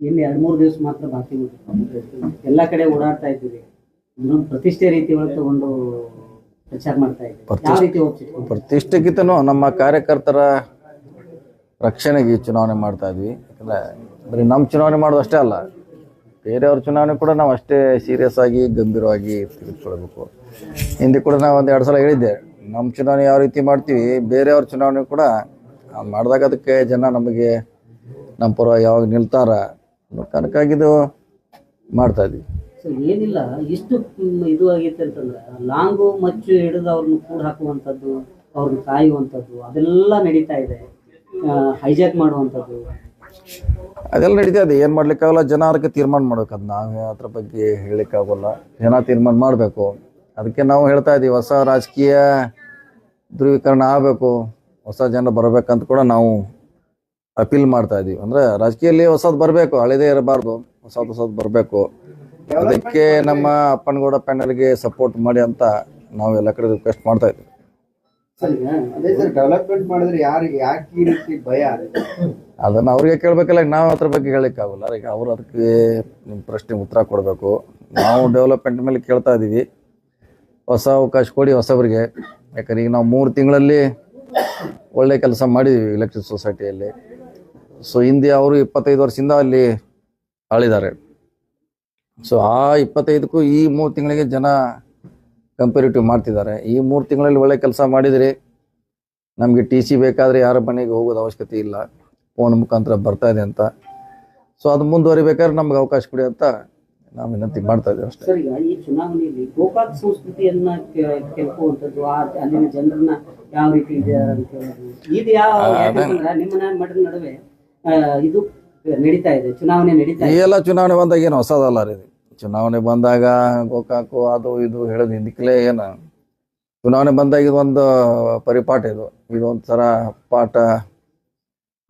ಇನ್ನು ಎರಡು ಮೂರು ದಿವಸ ಮಾತ್ರ ಬಾಕಿ. ಎಲ್ಲ ಕಡೆ ಓಡಾಡ್ತಾ ಇದ್ದೀವಿ. ಇದನ್ನೊಂದು ಪ್ರತಿಷ್ಠೆ ರೀತಿ ಒಳಗೆ ತಗೊಂಡು ಪ್ರಚಾರ ಮಾಡ್ತಾ ಇದ್ದೀವಿ. ಯಾವ ರೀತಿ ಪ್ರತಿಷ್ಠೆಗಿಂತನೂ ನಮ್ಮ ಕಾರ್ಯಕರ್ತರ ರಕ್ಷಣೆಗೆ ಚುನಾವಣೆ ಮಾಡ್ತಾ ಇದ್ವಿ. ಯಾಕಂದ್ರೆ ಬರೀ ನಮ್ಮ ಚುನಾವಣೆ ಮಾಡೋದು ಅಷ್ಟೇ ಅಲ್ಲ ಬೇರೆಯವ್ರ ಚುನಾವಣೆ ಕೂಡ ನಾವು ಅಷ್ಟೇ ಸೀರಿಯಸ್ ಆಗಿ ಗಂಭೀರವಾಗಿ ತೆಗೆದುಕೊಳ್ಬೇಕು ಹಿಂದೆ ಕೂಡ ನಾವು ಒಂದು ಎರಡು ಸಲ ಹೇಳಿದ್ದೆ ನಮ್ಮ ಚುನಾವಣೆ ಯಾವ ರೀತಿ ಮಾಡ್ತೀವಿ ಬೇರೆಯವ್ರ ಚುನಾವಣೆ ಕೂಡ ಮಾಡಿದಾಗ ಅದಕ್ಕೆ ಜನ ನಮಗೆ ನಮ್ಮ ಪರವಾಗಿ ಯಾವಾಗ ನಿಲ್ತಾರ ಅನ್ನೋ ಕಾರಣಕ್ಕಾಗಿದು ಮಾಡ್ತಾ ಇದೀವಿ ಏನಿಲ್ಲ ಇಷ್ಟು ಇದು ಆಗೈತೆ ಅಂತಂದ್ರೆ ಲಾಂಗು ಮಚ್ಚು ಹಿಡಿದು ಅವ್ರನ್ನ ಕೂಡ ಹಾಕುವಂಥದ್ದು ಅವ್ರನ್ನ ಕಾಯುವಂಥದ್ದು ಅದೆಲ್ಲ ನಡೀತಾ ಇದೆ. ಹೈಜಾಕ್ ಮಾಡುವಂಥದ್ದು. ಅದೆಲ್ಲ ನಡೀತಾ ಇದೆ. ಏನು ಮಾಡ್ಲಿಕ್ಕಾಗಲ್ಲ ಜನ ಅದಕ್ಕೆ ತೀರ್ಮಾನ ಮಾಡ್ಬೇಕು. ಅದು ನಾವು ಅದ್ರ ಬಗ್ಗೆ ಹೇಳಲಿಕ್ಕಾಗಲ್ಲ. ಜನ ತೀರ್ಮಾನ ಮಾಡಬೇಕು. ಅದಕ್ಕೆ ನಾವು ಹೇಳ್ತಾ ಇದ್ದೀವಿ ಹೊಸ ರಾಜಕೀಯ ಧ್ರುವೀಕರಣ ಆಗಬೇಕು. ಹೊಸ ಜನ ಬರಬೇಕಂತ ಕೂಡ ನಾವು ಅಪೀಲ್ ಮಾಡ್ತಾ ಇದೀವಿ. ಅಂದ್ರೆ ರಾಜಕೀಯದಲ್ಲಿ ಹೊಸದು ಬರಬೇಕು ಹಳೇದೇ ಇರಬಾರ್ದು ಹೊಸದು ಹೊಸದು ಬರಬೇಕು. ಅದಕ್ಕೆ ನಮ್ಮ ಅಪ್ಪನಗೌಡ ಪ್ಯಾನಲ್ಗೆ ಸಪೋರ್ಟ್ ಮಾಡಿ ಅಂತ ನಾವು ಎಲ್ಲ ಕಡೆ ರಿಕ್ವೆಸ್ಟ್ ಮಾಡ್ತಾ ಇದ್ದೀವಿ. ಡೆವಲಪ್ಮೆಂಟ್ ಮಾಡಿದ್ರೆ ಯಾರಿಗೆ ಯಾಕೆ ಈ ರೀತಿ ಭಯ? ಅದನ್ನು ಅವ್ರಿಗೆ ಕೇಳಬೇಕಲ್ಲ ನಾವು ಅದ್ರ ಬಗ್ಗೆ ಹೇಳಲಿಕ್ಕಾಗಲ್ಲ ಈಗ ಅವ್ರು ಅದಕ್ಕೆ ನಿಮ್ಮ ಪ್ರಶ್ನೆಗೆ ಉತ್ತರ ಕೊಡಬೇಕು. ನಾವು ಡೆವಲಪ್ಮೆಂಟ್ ಮೇಲೆ ಕೇಳ್ತಾ ಇದ್ದೀವಿ ಹೊಸ ಅವಕಾಶ ಕೊಡಿ ಹೊಸಬ್ರಿಗೆ. ಯಾಕಂದ್ರೆ ಈಗ ನಾವು ಮೂರು ತಿಂಗಳಲ್ಲಿ ಒಳ್ಳೆ ಕೆಲಸ ಮಾಡಿದ್ದೀವಿ ಇಲೆಕ್ಟ್ರಿಕ್ ಸೊಸೈಟಿಯಲ್ಲಿ ಸೊ ಹಿಂದೆ ಅವರು ಇಪ್ಪತ್ತೈದು ವರ್ಷದಿಂದ ಅಲ್ಲಿ ಆಳಿದ್ದಾರೆ ಸೊ ಆ ಇಪ್ಪತ್ತೈದಕ್ಕೂ ಈ ಮೂರು ತಿಂಗಳಿಗೆ ಜನ ಕಂಪೇರಿಟಿವ್ ಮಾಡ್ತಿದ್ದಾರೆ. ಈ ಮೂರು ತಿಂಗಳಲ್ಲಿ ಒಳ್ಳೆ ಕೆಲಸ ಮಾಡಿದರೆ ನಮಗೆ ಟಿ ಸಿ ಬೇಕಾದರೆ ಯಾರ ಮನೆಗೆ ಹೋಗೋದು ಅವಶ್ಯಕತೆ ಇಲ್ಲ. ಫೋನ್ ಮುಖಾಂತರ ಬರ್ತಾ ಇದೆ ಅಂತ. ಸೊ ಅದು ಮುಂದುವರಿಬೇಕಾದ್ರೆ ನಮ್ಗೆ ಅವಕಾಶ ಕೊಡಿ ಅಂತ ನಾವು ವಿನಂತಿ ಮಾಡ್ತಾ ಇದ್ದೀವಿ ಅಷ್ಟೇ. ಈ ಚುನಾವಣೆಯಲ್ಲಿ ಗೋಕಾಕ್ ಸಂಸ್ಕೃತಿಯನ್ನ ಕೆಲ್ಕುವಂಥದ್ದು ಅಲ್ಲಿನ ಜನರನ್ನ ಯಾವ ರೀತಿ ಇದೆ ಅಂತ ಹೇಳೋದು ಇದು ಯಾವ ಯಾಕಂದ್ರೆ ನಿಮ್ಮ ಮಠದ ನಡುವೆ ಇದು ನಡೀತಾ ಇದೆ ಚುನಾವಣೆ ನಡೀತಾ ಈ ಇದೆ. ಎಲ್ಲ ಚುನಾವಣೆ ಬಂದಾಗ ಏನು ಹೊಸದಲ್ಲ ರೀ ಇದು. ಚುನಾವಣೆ ಬಂದಾಗ ಗೋಕಾಕು ಅದು ಇದು ಹೇಳೋದು ಹಿಂದಿಕ್ಲೇ ಏನು? ಚುನಾವಣೆ ಬಂದಾಗ ಇದೊಂದು ಒಂದು ಪರಿಪಾಠ ಇದು. ಇದೊಂದು ಒಂಥರ ಪಾಠ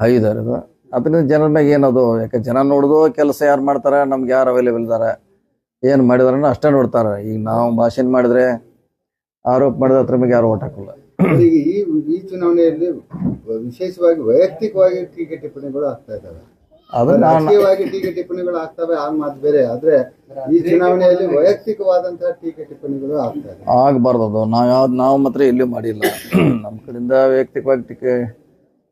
ಐದಾರು ಇದು. ಅದರಿಂದ ಜನರ ಮ್ಯಾಗ ಏನದು? ಯಾಕೆ ಜನ ನೋಡೋದು ಕೆಲಸ ಯಾರು ಮಾಡ್ತಾರೆ? ನಮ್ಗೆ ಯಾರು ಅವೈಲೇಬಲ್ ಇದ್ದಾರೆ ಏನು ಮಾಡಿದಾರ ಅಷ್ಟೇ ನೋಡ್ತಾರೆ. ಈಗ ನಾವು ಭಾಷಣ ಮಾಡಿದ್ರೆ ಆರೋಪ ಮಾಡಿದ್ರೆ ಅದ್ರ ಮೇಲೆ ಯಾರು ಓಟ್ ಹಾಕಲ್ಲ. ಈ ಈ ಚುನಾವಣೆಯಲ್ಲಿ ವಿಶೇಷವಾಗಿ ವೈಯಕ್ತಿಕವಾಗಿ ಟೀಕೆ ಟಿಪ್ಪಣಿಗಳು ಆಗ್ತಾ ಇದ್ದಾವೆ. ರಾಜಕೀಯವಾಗಿ ಟೀಕೆ ಟಿಪ್ಪಣಿಗಳು ಆಗ್ತವೆ ಆ ಮಾತು ಬೇರೆ. ಆದ್ರೆ ಈ ಚುನಾವಣೆಯಲ್ಲಿ ವೈಯಕ್ತಿಕವಾದಂತಹ ಟೀಕೆ ಟಿಪ್ಪಣಿಗಳು ಆಗ್ತಾ ಇದೆ ಆಗಬಾರ್ದು ಅದು. ನಾವು ಯಾವ್ದು ನಾವು ಮಾತ್ರ ಎಲ್ಲೂ ಮಾಡಿಲ್ಲ. ನಮ್ಮ ಕಡೆಯಿಂದ ವೈಯಕ್ತಿಕವಾಗಿ ಟೀಕೆ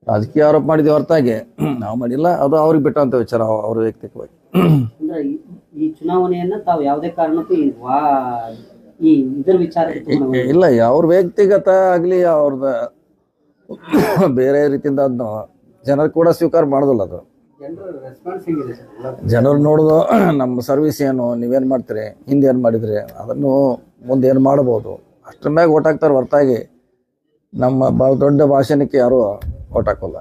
ರಾಜಕೀಯ ಆರೋಪ ಮಾಡಿದ್ವಿ ಹೊರತಾಗಿ. ನಾವು ಮಾಡಿಲ್ಲ. ಅದು ಅವ್ರಿಗೆ ಬಿಟ್ಟಂತ ವಿಚಾರ ಅವ್- ಅವ್ರ ವೈಯಕ್ತಿಕವಾಗಿ. ಅಂದ್ರೆ ಈ- ಈ ಚುನಾವಣೆಯನ್ನ ತಾವು ಯಾವುದೇ ಕಾರಣಕ್ಕೂ ಈ ವಾ ಈ ಇದರ ವಿಚಾರಕ್ಕೆ ಇಲ್ಲ ಅವ್ರ ವ್ಯಕ್ತಿಗತ ಆಗಲಿ ಅವ್ರದ್ದು ಬೇರೆ ರೀತಿಯಿಂದ ಅದನ್ನ ಜನರು ಕೂಡ ಸ್ವೀಕಾರ ಮಾಡೋದಿಲ್ಲ ಅದು. ಜನರ ನೋಡೋದು ನಮ್ಮ ಸರ್ವಿಸ್ ಏನು ನೀವೇನು ಮಾಡ್ತೀರಿ ಹಿಂದೆ ಏನು ಮಾಡಿದ್ರಿ ಅದನ್ನು ಮುಂದೆ ಏನು ಮಾಡ್ಬೋದು ಅಷ್ಟರ ಮ್ಯಾಗ ಓಟಾಕ್ತಾರೆ ಹಾಕ್ತಾರೆ ಹೊರತಾಗಿ. ನಮ್ಮ ಭಾಳ ದೊಡ್ಡ ಭಾಷಣಕ್ಕೆ ಯಾರೂ ಓಟ್ ಹಾಕೋಲ್ಲ.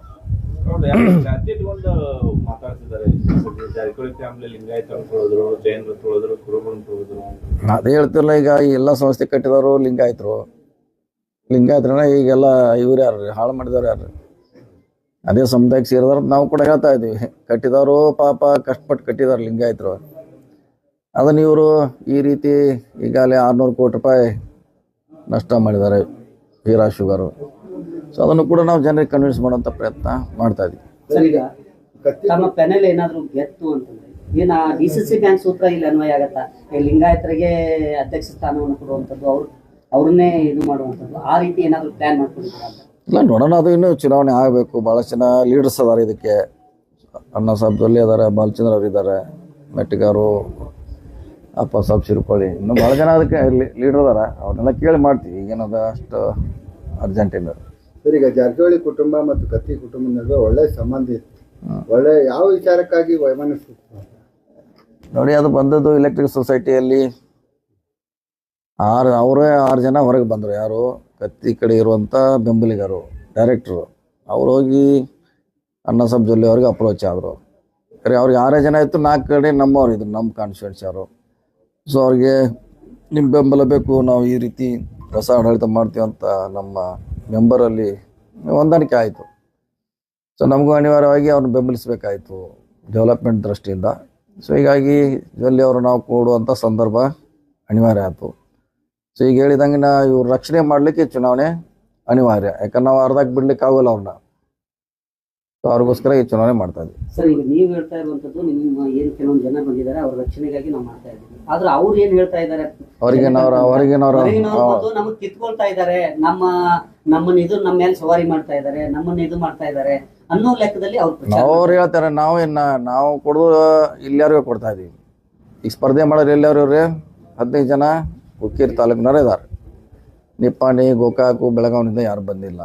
ಅದೇ ಹೇಳ್ತಿರಲ್ಲ ಈಗ ಈ ಎಲ್ಲ ಸಂಸ್ಥೆ ಕಟ್ಟಿದವರು ಲಿಂಗಾಯತರು. ಲಿಂಗಾಯತ್ರನ ಈಗೆಲ್ಲ ಇವ್ರು ಯಾರು ಹಾಳು ಮಾಡಿದವ್ರು ಯಾರು ಅದೇ ಸಮುದಾಯಕ್ಕೆ ಸೇರಿದವ್ರು ನಾವು ಕೂಡ ಹೇಳ್ತಾ ಇದ್ದೀವಿ. ಕಟ್ಟಿದವರು ಪಾಪ ಕಷ್ಟಪಟ್ಟು ಕಟ್ಟಿದಾರೆ ಲಿಂಗಾಯತರು. ಅದನ್ನು ಇವರು ಈ ರೀತಿ ಈಗಾಗಲೇ ಆರುನೂರು ಕೋಟಿ ರೂಪಾಯಿ ನಷ್ಟ ಮಾಡಿದ್ದಾರೆ ಹೀರಾ ಶುಗರು. ಸೊ ಅದನ್ನು ಕೂಡ ನಾವು ಜನರಿಗೆ ಕನ್ವಿನ್ಸ್ ಮಾಡೋಂಥ ಪ್ರಯತ್ನ ಮಾಡ್ತಾ ಇದ್ದೀವಿ. ತಮ್ಮ ಲಿಂಗಾಯತರಿಗೆ ಅಧ್ಯಕ್ಷ ಸ್ಥಾನವನ್ನು ಕೊಡುವಂಥದ್ದು ಅವ್ರು? ಅವ್ರನ್ನೇ ಇದು ಮಾಡುವಂಥದ್ದು. ಆ ರೀತಿ ಏನಾದರೂ ಪ್ಲಾನ್ ಮಾಡ್ಕೊಂಡಿದ್ದೀರಾ? ಅಂತ ಇಲ್ಲ ನೋಡೋಣ ಅದು ಇನ್ನೂ ಚುನಾವಣೆ ಆಗಬೇಕು. ಭಾಳ ಜನ ಲೀಡರ್ಸ್ ಅದಾರೆ ಇದಕ್ಕೆ. ಅಣ್ಣ ಸಾಹೇಬ್ ಜೊಲ್ಲೆ ಅದಾರೆ ಬಾಲಚಂದ್ರ ಅವ್ರು ಇದ್ದಾರೆ ಮೆಟ್ಟಿಗಾರು ಅಪ್ಪ ಸಾಬ್ ಶಿರ್ಕೊಳ್ಳಿ ಇನ್ನೂ ಭಾಳ ಜನ ಅದಕ್ಕೆ ಲೀಡರ್ ಅದಾರ. ಅವ್ರನ್ನೆಲ್ಲ ಕೇಳಿ ಮಾಡ್ತೀವಿ. ಈಗೇನದ ಅಷ್ಟು ಅರ್ಜೆಂಟ್ ಇಲ್ಲ. ಸರ್ ಈಗ ಜಾರಕಿಹೊಳಿ ಕುಟುಂಬ ಮತ್ತು ಕತ್ತಿ ಕುಟುಂಬದ ನಡುವೆ ಒಳ್ಳೆ ಸಂಬಂಧ ಇತ್ತು. ಒಳ್ಳೆ ಯಾವ ವಿಚಾರಕ್ಕಾಗಿ ವೈಮನಸ್ಸಿತ್ತು? ನೋಡಿ ಅದು ಬಂದದ್ದು ಎಲೆಕ್ಟ್ರಿಕ್ ಸೊಸೈಟಿಯಲ್ಲಿ ಆರು, ಅವರೇ ಆರು ಜನ ಹೊರಗೆ ಬಂದರು. ಯಾರು? ಕತ್ತಿ ಕಡೆ ಇರುವಂಥ ಬೆಂಬಲಿಗರು ಡೈರೆಕ್ಟ್ರು ಅವ್ರು ಹೋಗಿ ಅನ್ನ ಸಾಬ್ ಜೊಲ್ಲೆ ಅವ್ರಿಗೆ ಅಪ್ರೋಚ್ ಆದರು. ಕರೆ ಅವ್ರಿಗೆ ಆರೇ ಜನ ಇತ್ತು. ನಾಲ್ಕು ಕಡೆ ನಮ್ಮವ್ರು ಇದ್ರು, ನಮ್ಮ ಕಾನ್ಸ್ಟಿಟ್ಯೂನ್ಸಿ ಅವರು. ಸೊ ಅವ್ರಿಗೆ ನಿಮ್ಮ ಬೆಂಬಲ ಬೇಕು, ನಾವು ಈ ರೀತಿ ರಸ ಆಡಳಿತ ಮಾಡ್ತೀವಿ ಅಂತ ನಮ್ಮ ಮೆಂಬರಲ್ಲಿ ಹೊಂದಾಣಿಕೆ ಆಯಿತು. ಸೊ ನಮಗೂ ಅನಿವಾರ್ಯವಾಗಿ ಅವ್ರನ್ನ ಬೆಂಬಲಿಸಬೇಕಾಯಿತು ಡೆವಲಪ್ಮೆಂಟ್ ದೃಷ್ಟಿಯಿಂದ. ಸೊ ಹೀಗಾಗಿ ಜೊಲ್ಲೆ ಅವರು ನಾವು ಕೊಡುವಂಥ ಸಂದರ್ಭ ಅನಿವಾರ್ಯ ಆಯಿತು. ಸೊ ಈಗ ಹೇಳಿದಂಗೆ ನಾ ಇವ್ರ ರಕ್ಷಣೆ ಮಾಡಲಿಕ್ಕೆ ಚುನಾವಣೆ ಅನಿವಾರ್ಯ. ಯಾಕಂದ್ರೆ ನಾವು ಅರ್ಧಕ್ಕೆ ಬಿಡ್ಲಿಕ್ಕೆ ಆಗೋಲ್ಲ ಅವ್ರನ್ನ ಸೊ ಅವ್ರಿಗೋಸ್ಕರ ಈ ಚುನಾವಣೆ ಮಾಡ್ತಾ ಇದ್ದೀವಿ ಸರ್ ಈಗ ನೀವು ಹೇಳ್ತಾ ಇರುವಂತದ್ದು ನಿಮ್ಮ ಏನು ಕೆಲವೊಂದು ಜನ ಬಂದಿದ್ದಾರೆ ಅವ್ರ ರಕ್ಷಣೆಗಾಗಿ ನಾವು ಮಾಡ್ತಾ ಇದ್ದೀವಿ. ಆದ್ರೆ ಅವ್ರು ಏನ್ ಹೇಳ್ತಾ ಇದ್ದಾರೆ? ಹೊರಗಿನವ್ರ ಹೊರಗಿನವ್ರ ನಮಗ್ ಕಿತ್ಕೊಳ್ತಾ ಇದ್ದಾರೆ. ನಮ್ಮ ನಮ್ಮನ್ನ ಇದು ನಮ್ಮ ಮೇಲೆ ಸವಾರಿ ಮಾಡ್ತಾ ಇದ್ದಾರೆ ನಮ್ಮನ್ನ ಇದು ಮಾಡ್ತಾ ಇದ್ದಾರೆ ಅನ್ನೋ ಲೆಕ್ಕದಲ್ಲಿ ಅವ್ರು ಅವ್ರು ಹೇಳ್ತಾರೆ ನಾವು ಏನ ನಾವು ಕೊಡೋದು ಇಲ್ಲಾರಿಗೂ ಕೊಡ್ತಾ ಇದೀವಿ ಈಗ ಸ್ಪರ್ಧೆ ಮಾಡೋರು ಎಲ್ಲಾರು ಇವ್ರಿ ಹದಿನೈದು ಜನ ಹುಕ್ಕೇರಿ ತಾಲೂಕಿನವ್ರು ಇದ್ದಾರೆ ನಿಪ್ಪಾಣಿ ಗೋಕಾಕು ಬೆಳಗಾವಿನಿಂದ ಯಾರು ಬಂದಿಲ್ಲ.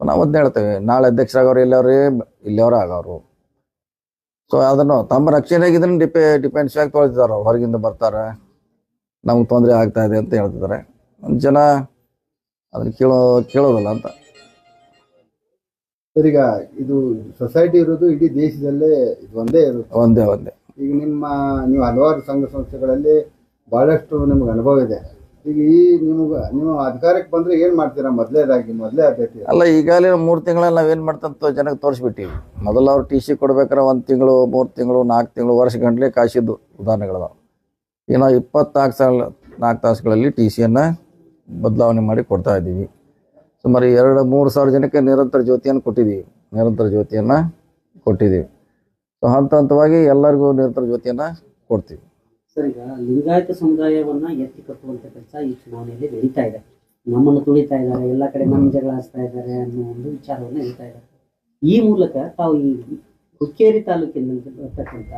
ನಾವು ಅದನ್ನ ಹೇಳ್ತೇವೆ. ನಾಳೆ ಅಧ್ಯಕ್ಷರಾಗವ್ರು ಇಲ್ಲವ್ರಿ ಇಲ್ಲಿಯವ್ರು ಆಗವ್ರು ಸೊ ಅದನ್ನು ತಮ್ಮ ರಕ್ಷಣೆ ಇದನ್ನ ಡಿಪೆ ಡಿಪೆಂಡ್ಸ್ ಆಗಿ ತೊಗೊಳ್ತಿದ್ದಾರೆ ಅವ್ರು ಹೊರಗಿಂದ ಬರ್ತಾರೆ. ನಮ್ಗೆ ತೊಂದರೆ ಆಗ್ತಾ ಇದೆ ಅಂತ ಹೇಳ್ತಿದ್ದಾರೆ. ಜನ ಅದನ್ನ ಕೇಳೋ ಕೇಳೋದಲ್ಲ ಅಂತ. ಸರ್ ಈಗ ಇದು ಸೊಸೈಟಿ ಇರೋದು ಇಡೀ ದೇಶದಲ್ಲೇ ಇದು ಒಂದೇ ಇರುತ್ತೆ. ಒಂದೇ ಒಂದೇ. ಈಗ ನಿಮ್ಮ ನೀವು ಹಲವಾರು ಸಂಘ ಸಂಸ್ಥೆಗಳಲ್ಲಿ ಬಹಳಷ್ಟು ನಿಮ್ಗೆ ಅನುಭವ ಇದೆ. ಈಗ ಈ ನಿಮ್ಗೆ ನೀವು ಅಧಿಕಾರಕ್ಕೆ ಬಂದ್ರೆ ಏನು ಮಾಡ್ತೀರಾ? ಮೊದಲೇದಾಗಿ, ಮೊದಲೇ ಆದ್ಯತೆ ಅಲ್ಲ, ಈಗಾಗಲೇ ಮೂರು ತಿಂಗಳಲ್ಲಿ ನಾವೇನು ಮಾಡ್ತಂತ ಜನಕ್ಕೆ ತೋರಿಸ್ಬಿಟ್ಟಿವಿ. ಮೊದಲು ಅವ್ರು ಟಿ ಸಿ ಕೊಡ್ಬೇಕಾರೆ ಒಂದು ತಿಂಗಳು, ಮೂರು ತಿಂಗಳು, ನಾಲ್ಕು ತಿಂಗಳು, ವರ್ಷ ಗಂಟ್ಲೆ ಕಾಸಿದ್ದು ಉದಾಹರಣೆಗಳದಾವ. ಈಗ ನಾವು ಇಪ್ಪತ್ನಾಲ್ಕು ಸಾವಿರ ನಾಲ್ಕು ತಾಸುಗಳಲ್ಲಿ ಟಿ ಸಿಯನ್ನು ಬದಲಾವಣೆ ಮಾಡಿ ಕೊಡ್ತಾ ಇದ್ದೀವಿ. ಸುಮಾರು ಎರಡು, ಮೂರು ಸಾವಿರ ಜನಕ್ಕೆ ನಿರಂತರ ಜ್ಯೋತಿಯನ್ನು ಕೊಟ್ಟಿದ್ದೀವಿ. ನಿರಂತರ ಜ್ಯೋತಿಯನ್ನು ಕೊಟ್ಟಿದ್ದೀವಿ. ಸೊ, ಹಂತ ಹಂತವಾಗಿ ಎಲ್ಲರಿಗೂ ನಿರಂತರ ಜ್ಯೋತಿಯನ್ನು ಕೊಡ್ತೀವಿ. ಸರ್ ಲಿಂಗಾಯತ ಸಮುದಾಯವನ್ನ ಎತ್ತಿ ಕಟ್ಟುವಂತ ಕೆಲಸ ಈ ಚುನಾವಣೆಯಲ್ಲಿ ನಡೀತಾ ಇದೆ. ನಮ್ಮನ್ನು ತುಳಿತಾ ಇದ್ದಾರೆ, ಎಲ್ಲ ಕಡೆ ನಮ್ಮ ಜಗಳ ಹಚ್ತಾ ಇದ್ದಾರೆ ಅನ್ನೋ ಒಂದು ವಿಚಾರವನ್ನ ಹೇಳ್ತಾ ಇದ್ದಾರೆ. ಈ ಮೂಲಕ ತಾವು ಈ ಹುಕ್ಕೇರಿ ತಾಲೂಕಿನಲ್ಲಿರ್ತಕ್ಕಂಥ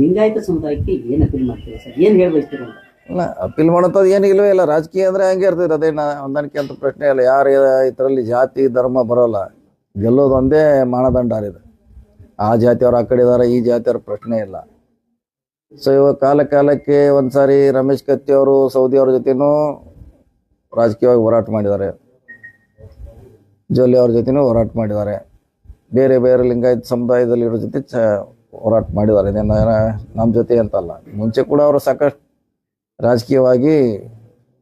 ಲಿಂಗಾಯತ ಸಮುದಾಯಕ್ಕೆ ಏನ್ ಅಪೀಲ್ ಮಾಡ್ತೀರಾ ಸರ್? ಏನ್ ಹೇಳ್ಬೇಕು ಅಂತ ಅಲ್ಲ, ಅಪೀಲ್ ಮಾಡೋಂಥದ್ದು ಏನು ಇಲ್ಲವೇ ಇಲ್ಲ. ರಾಜಕೀಯ ಅಂದ್ರೆ ಹಂಗೆ ಇರ್ತದೆ ಅದೇನ ಹೊಂದಾಣಿಕೆ ಅಂತ ಪ್ರಶ್ನೆ ಇಲ್ಲ. ಯಾರು ಇದರಲ್ಲಿ ಜಾತಿ, ಧರ್ಮ ಬರೋಲ್ಲ. ಗೆಲ್ಲೋದು ಒಂದೇ ಮಾನದಂಡ ಇದೆ ಆ ಜಾತಿಯವ್ರು ಆ ಕಡೆ ಇದ್ದಾರೆ ಈ ಜಾತಿಯವ್ರ ಪ್ರಶ್ನೆ ಇಲ್ಲ. ಸೊ ಇವಾಗ ಕಾಲ ಕಾಲಕ್ಕೆ ಒಂದ್ಸಾರಿ ರಮೇಶ್ ಕತ್ತಿ ಅವರು ಸೌದಿ ಅವ್ರ ಜೊತೆನೂ ರಾಜಕೀಯವಾಗಿ ಹೋರಾಟ ಮಾಡಿದ್ದಾರೆ. ಜೋಲಿ ಅವ್ರ ಜೊತೆನೂ ಹೋರಾಟ ಮಾಡಿದ್ದಾರೆ. ಬೇರೆ ಬೇರೆ ಲಿಂಗಾಯತ ಸಮುದಾಯದಲ್ಲಿ ಇರೋ ಜೊತೆ ಚ ಹೋರಾಟ ಮಾಡಿದ್ದಾರೆ. ಇದೇನು ನಮ್ಮ ಜೊತೆ ಅಂತಲ್ಲ. ಮುಂಚೆ ಕೂಡ ಅವರು ಸಾಕಷ್ಟು ರಾಜಕೀಯವಾಗಿ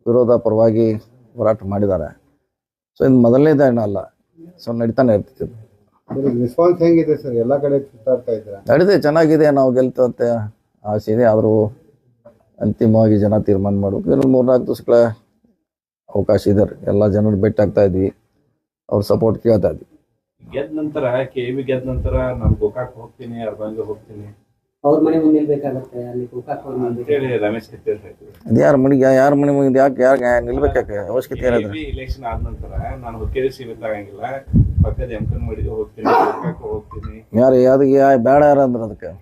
ವಿರೋಧ ಪರವಾಗಿ ಹೋರಾಟ ಮಾಡಿದ್ದಾರೆ. ಸೊ ಇದು ಮೊದಲನೇದ ಅಲ್ಲ. ಸೊ ನಡೀತಾನೆ ಇರ್ತಿತ್ತು. ರೆಸ್ಪಾನ್ಸ್ ಹೆಂಗಿದೆ ಸರ್? ಎಲ್ಲ ಕಡೆ ಸುತ್ತಾಡ್ತಾ ಇದ್ದಾರೆ? ನಡೀತೆ ಚೆನ್ನಾಗಿದೆ. ನಾವು ಗೆಲ್ತು ಅಂತ ಆಸೆ ಇದೆ ಆದರೂ ಅಂತಿಮವಾಗಿ ಜನ ತೀರ್ಮಾನ ಮಾಡಬೇಕು. ಇನ್ನೊಂದು ಮೂರ್ನಾಲ್ಕು ದಿವಸಗಳ ಅವಕಾಶ ಇದೆ ರೀ. ಎಲ್ಲ ಜನರು ಭೇಟಿ ಆಗ್ತಾ ಇದ್ವಿ. ಅವ್ರ ಸಪೋರ್ಟ್ ಕೇಳ್ತಾ ಇದ್ವಿ. ಗೆದ್ದ ನಂತರ ಕೆ ವಿ ಗೆದ್ದ ನಂತರ ನಾನು ಗೋಕಾಕ್ ಹೋಗ್ತೀನಿ ಅರ್ಬಂಗ ಹೋಗ್ತೀನಿ. ಅವ್ರ ಮನೆ ಮುಂದೆ ನಿಲ್ಬೇಕಾಗತ್ತೆ ಅಲ್ಲಿ ಗೋಕಾಕ್ ಅವ್ರ ಮನೆ ಅಂತೇಳಿ ರಮೇಶ್ ಕತ್ತಿ ಅವ್ರು ಹೇಳ್ತಿದ್ರು ಅದು ಯಾರ ಮನೆಗೆ ಯಾರ ಮನೆ ಮುಂದೆ ಯಾಕೆ ಯಾಕೆ ನಿಲ್ಬೇಕಾಕೆ ಅವಶ್ಯಕತೆ ಏನಾದ್ರೆ ಇಲೆಕ್ಷನ್ ಆದ ನಂತರ ನಾನು ಹುಕ್ಕೇರಿ ಸೀಮಿತ ಆಗಂಗಿಲ್ಲ. ಪಕ್ಕದ ಮಡಿಗೆ ಹೋಗ್ತೀನಿ ಗೋಕಾಕ್ ಹೋಗ್ತೀನಿ. ಯಾರು ಯಾವ್ದು ಯಾ ಬೇಡ ಯಾರು ಅಂದ್ರೆ ಅದಕ್ಕೆ?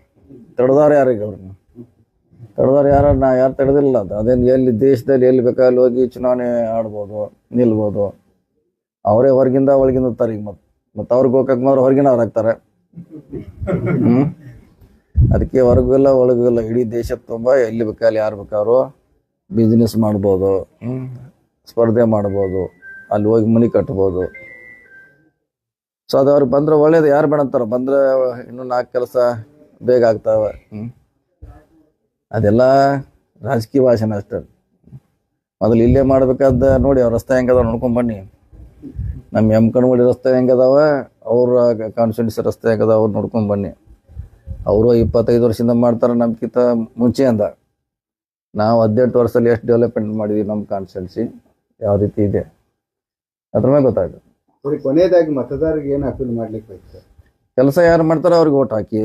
ತಡೆದವ್ರು ಯಾರಿಗೆ ಅವ್ರನ್ನ ತಡೆದವ್ರು ಯಾರು ನಾ ಯಾರು ತಡೆದಿಲ್ಲ ಅದು. ಅದೇನು ಎಲ್ಲಿ ದೇಶದಲ್ಲಿ ಎಲ್ಲಿ ಬೇಕಾದಲ್ಲಿ ಹೋಗಿ ಚುನಾವಣೆ ಆಡ್ಬೋದು, ನಿಲ್ಬೋದು. ಅವರೇ ಹೊರಗಿಂದ ಒಳಗಿಂದ ಈಗ ಮತ್ತೆ ಮತ್ತು ಅವ್ರಿಗೆ ಹೋಗಕ್ಕೆ ಮಾತ್ರ ಹೊರಗಿನವ್ರು ಆಗ್ತಾರೆ. ಹ್ಞೂ ಅದಕ್ಕೆ ಒಳಗೂ ಇಲ್ಲ ಇಡೀ ದೇಶ ತುಂಬ ಎಲ್ಲಿ ಬೇಕಾದಲ್ಲಿ ಯಾರು ಬೇಕಾದ್ರು ಬಿಸ್ನೆಸ್ ಮಾಡ್ಬೋದು. ಸ್ಪರ್ಧೆ ಮಾಡ್ಬೋದು. ಅಲ್ಲಿ ಹೋಗಿ ಮನೆ ಕಟ್ಬೋದು. ಸೊ ಅದು ಅವ್ರಿಗೆ ಬಂದ್ರೆ ಒಳ್ಳೇದು. ಯಾರು ಬೇಡ ಅಂತಾರ ಬಂದ್ರೆ ಇನ್ನೂ ನಾಲ್ಕು ಕೆಲಸ ಬೇಗ ಆಗ್ತಾವ. ಹ್ಞೂ ಅದೆಲ್ಲ ರಾಜಕೀಯ ಭಾಷಣ ಅಷ್ಟೇ ಮೊದಲು ಇಲ್ಲೇ ಮಾಡ್ಬೇಕಾದ ನೋಡಿ ಅವ್ರ ರಸ್ತೆ ಹೆಂಗದಾವ ನೋಡ್ಕೊಂಡ್ ಬನ್ನಿ. ನಮ್ಮ ಎಂ ಕಣ್ಮಡಿ ರಸ್ತೆ ಹೆಂಗದಾವ ಅವ್ರ ಕಾನ್ಸ್ಟಿಟ್ಯೂನ್ಸಿ ರಸ್ತೆ ಹೆಂಗದ ಅವ್ರು ನೋಡ್ಕೊಂಡ್ ಬನ್ನಿ. ಅವರು ಇಪ್ಪತ್ತೈದು ವರ್ಷದಿಂದ ಮಾಡ್ತಾರೆ ನಮ್ಗಿಂತ ಮುಂಚೆ ಅಂದ. ನಾವು ಹದಿನೆಂಟು ವರ್ಷದಲ್ಲಿ ಎಷ್ಟು ಡೆವಲಪ್ಮೆಂಟ್ ಮಾಡಿದ್ವಿ ನಮ್ಮ ಕಾನ್ಸ್ಟಿಟ್ಯೂನ್ಸಿ ಯಾವ ರೀತಿ ಇದೆ. ಅದ್ರ ಮೇಲೆ ಗೊತ್ತಾಯ್ತು ಸರಿ ಕೊನೆಯದಾಗಿ ಮತದಾರರಿಗೆ ಏನು ಅಪೀಲ್ ಮಾಡ್ಲಿಕ್ಕೆ ಬೇಕು ಕೆಲಸ ಯಾರು ಮಾಡ್ತಾರೋ ಅವ್ರಿಗೆ ಓಟ್ ಹಾಕಿ.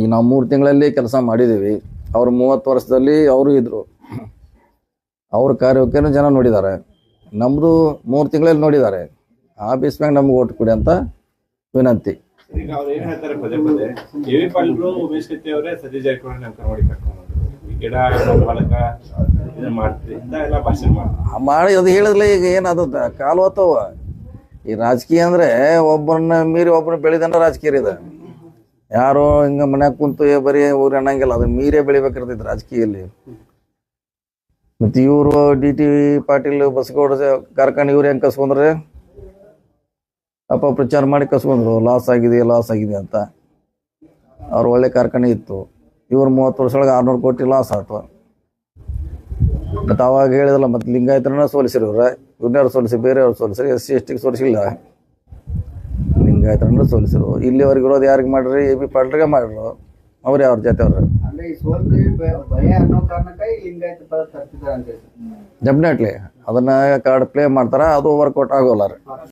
ಈಗ ನಾವು ಮೂರು ತಿಂಗಳಲ್ಲಿ ಕೆಲಸ ಮಾಡಿದ್ದೀವಿ. ಅವರು ಮೂವತ್ತು ವರ್ಷದಲ್ಲಿ ಅವರು ಇದ್ರು. ಅವ್ರ ಕಾರ್ಯಕ್ಕೆ ಜನ ನೋಡಿದ್ದಾರೆ. ನಮ್ಮದು ಮೂರು ತಿಂಗಳಲ್ಲಿ ನೋಡಿದ್ದಾರೆ. ಆ ಬೇಸ್ ಮ್ಯಾಗ ನಮ್ಗೆ ಓಟ್ ಕೊಡಿ ಅಂತ ವಿನಂತಿ. ಮಾಡಿ ಅದು ಹೇಳಿದ್ಲೆ ಈಗ ಏನದು ಕಾಲು ಹೊತ್ತವ. ಈ ರಾಜಕೀಯ ಅಂದ್ರೆ ಒಬ್ಬರನ್ನ ಮೀರಿ ಒಬ್ಬರನ್ನ ಬೆಳೆದನ್ನ ರಾಜಕೀಯ ಇದೆ. ಯಾರೋ ಹಿಂಗೆ ಮನ್ಯಾಗ ಕುಂತು ಬರೀ ಊರು ಅನ್ನಂಗಿಲ್ಲ ಅದನ್ನ ಮೀರೇ ಬೆಳಿಬೇಕಿರ್ತೈತಿ ರಾಜಕೀಯಲ್ಲಿ. ಮತ್ತು ಇವರು ಡಿ ಟಿ ಪಾಟೀಲ್, ಬಸ್ಗೌಡ ಕಾರ್ಖಾನೆ ಇವ್ರು ಹೆಂಗೆ ಕಸ್ಕೊಂಡ್ರೆ? ಅಪಪ್ರಚಾರ ಮಾಡಿ ಕಸ್ಕೊಂಡ್ರು, ಲಾಸ್ ಆಗಿದೆ ಲಾಸ್ ಆಗಿದೆ ಅಂತ. ಅವ್ರು ಒಳ್ಳೆ ಕಾರ್ಖಾನೆ ಇತ್ತು. ಇವ್ರು ಮೂವತ್ತು ವರ್ಷದೊಳಗೆ ಆರ್ನೂರು ಕೋಟಿ ಲಾಸ್ ಆಯ್ತು ಮತ್ತೆ ಅವಾಗ ಹೇಳಿದಲ್ಲ ಮತ್ತು ಲಿಂಗಾಯತರನ್ನ ಸೋಲಿಸಿರು ಇವ್ರ ಇವ್ರನ್ನ ಸೋಲಿಸಿ, ಬೇರೆಯವ್ರು ಸೋಲಿಸಿ ಎಸ್ ಸಿ, ಎಸ್ ಟಿಗೆ ಸೋಲಿಸಿಲ್ಲ. ಲಿಂಗಾಯತರನ್ನ ಸೋಲಿಸಿರು. ಇಲ್ಲಿವರೆಗೆ ಇರೋದು ಯಾರಿಗೆ ಮಾಡ್ರಿ? ಎ ಬಿ ಪಾಟ್ರಿಗೆ ಮಾಡ್ರು. ಅವ್ರು ಯಾವ್ರ ಜೊತೆ ಅವ್ರು? ಡೆಫಿನೆಟ್ಲಿ ಅದನ್ನ ಕಾರ್ಡ್ ಪ್ಲೇ ಮಾಡ್ತಾರ? ಅದು ವರ್ಕೌಟ್ ಆಗೋಲ್ಲ ರೀ.